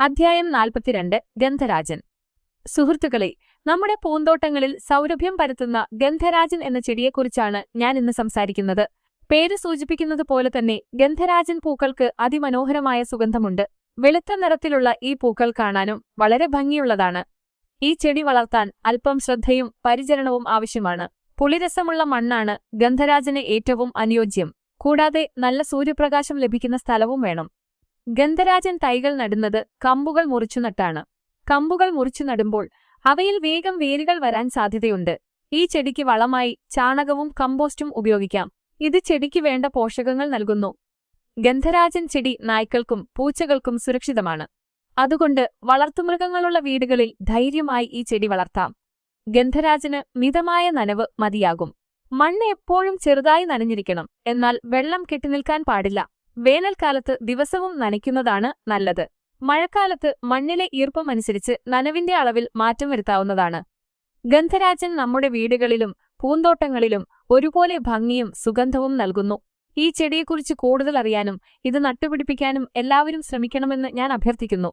അധ്യായം നാൽപ്പത്തിരണ്ട് ഗന്ധരാജൻ. സുഹൃത്തുക്കളെ നമ്മുടെ പൂന്തോട്ടങ്ങളിൽ സൗരഭ്യം പരത്തുന്ന ഗന്ധരാജൻ എന്ന ചെടിയെക്കുറിച്ചാണ് ഞാൻ ഇന്ന് സംസാരിക്കുന്നത്. പേര് സൂചിപ്പിക്കുന്നത് പോലെ തന്നെ ഗന്ധരാജൻ പൂക്കൾക്ക് അതിമനോഹരമായ സുഗന്ധമുണ്ട്. വെളുത്ത നിറത്തിലുള്ള ഈ പൂക്കൾ കാണാനും വളരെ ഭംഗിയുള്ളതാണ്. ഈ ചെടി വളർത്താൻ അല്പം ശ്രദ്ധയും പരിചരണവും ആവശ്യമാണ്. പുളിരസമുള്ള മണ്ണാണ് ഗന്ധരാജന് ഏറ്റവും അനുയോജ്യം. കൂടാതെ നല്ല സൂര്യപ്രകാശം ലഭിക്കുന്ന സ്ഥലവും വേണം. ഗന്ധരാജൻ തൈകൾ നടുന്നത് കമ്പുകൾ മുറിച്ചു നട്ടാണ്. കമ്പുകൾ മുറിച്ചു നടുമ്പോൾ അവയിൽ വേഗം വേരുകൾ വരാൻ സാധ്യതയുണ്ട്. ഈ ചെടിക്ക് വളമായി ചാണകവും കമ്പോസ്റ്റും ഉപയോഗിക്കാം. ഇത് ചെടിക്ക് വേണ്ട പോഷകങ്ങൾ നൽകുന്നു. ഗന്ധരാജൻ ചെടി നായ്ക്കൾക്കും പൂച്ചകൾക്കും സുരക്ഷിതമാണ്. അതുകൊണ്ട് വളർത്തുമൃഗങ്ങളുള്ള വീടുകളിൽ ധൈര്യമായി ഈ ചെടി വളർത്താം. ഗന്ധരാജന് മിതമായ നനവ് മതിയാകും. മണ്ണ് എപ്പോഴും ചെറുതായി നനഞ്ഞിരിക്കണം. എന്നാൽ വെള്ളം കെട്ടിനിൽക്കാൻ പാടില്ല. വേനൽക്കാലത്ത് ദിവസവും നനയ്ക്കുന്നതാണ് നല്ലത്. മഴക്കാലത്ത് മണ്ണിലെ ഈർപ്പമനുസരിച്ച് നനവിന്റെ അളവിൽ മാറ്റം വരുത്താവുന്നതാണ്. ഗന്ധരാജൻ നമ്മുടെ വീടുകളിലും പൂന്തോട്ടങ്ങളിലും ഒരുപോലെ ഭംഗിയും സുഗന്ധവും നൽകുന്നു. ഈ ചെടിയെക്കുറിച്ച് കൂടുതൽ അറിയാനും ഇത് നട്ടുപിടിപ്പിക്കാനും എല്ലാവരും ശ്രമിക്കണമെന്ന് ഞാൻ അഭ്യർത്ഥിക്കുന്നു.